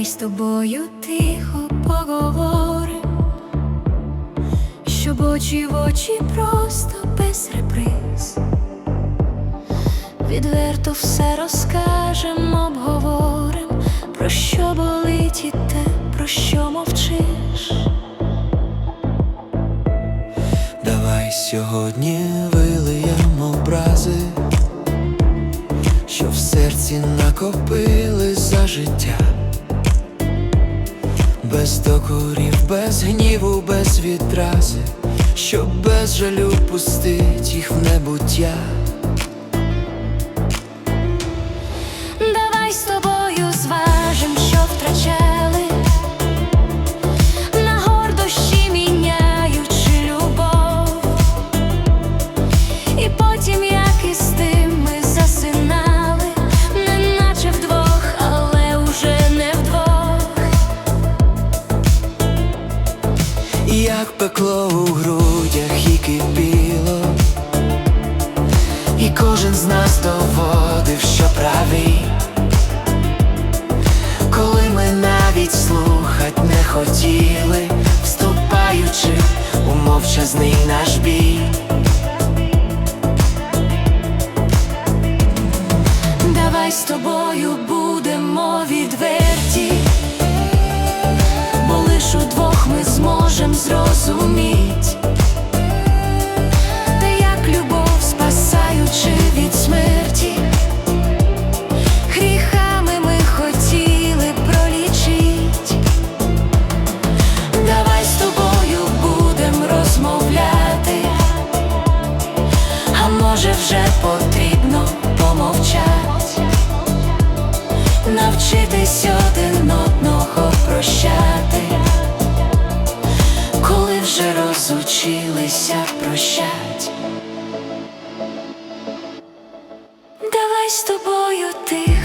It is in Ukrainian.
тобою тихо поговорим, щоб очі в очі просто без реприз. Відверто все розкажем, обговорим, про що болить і те, про що мовчиш. Давай сьогодні вилиємо образи, що в серці накопили за життя, без докорів, без гніву, без відрази, щоб без жалю пустить їх в небуття. Як пекло у грудях і кипіло, і кожен з нас доводив, що правий, коли ми навіть слухать не хотіли, вступаючи у мовчазний наш бій. Давай з тобою будемо відверті, вже потрібно помовчати, навчитись один одного прощати, коли вже розучилися прощать. Давай з тобою тихо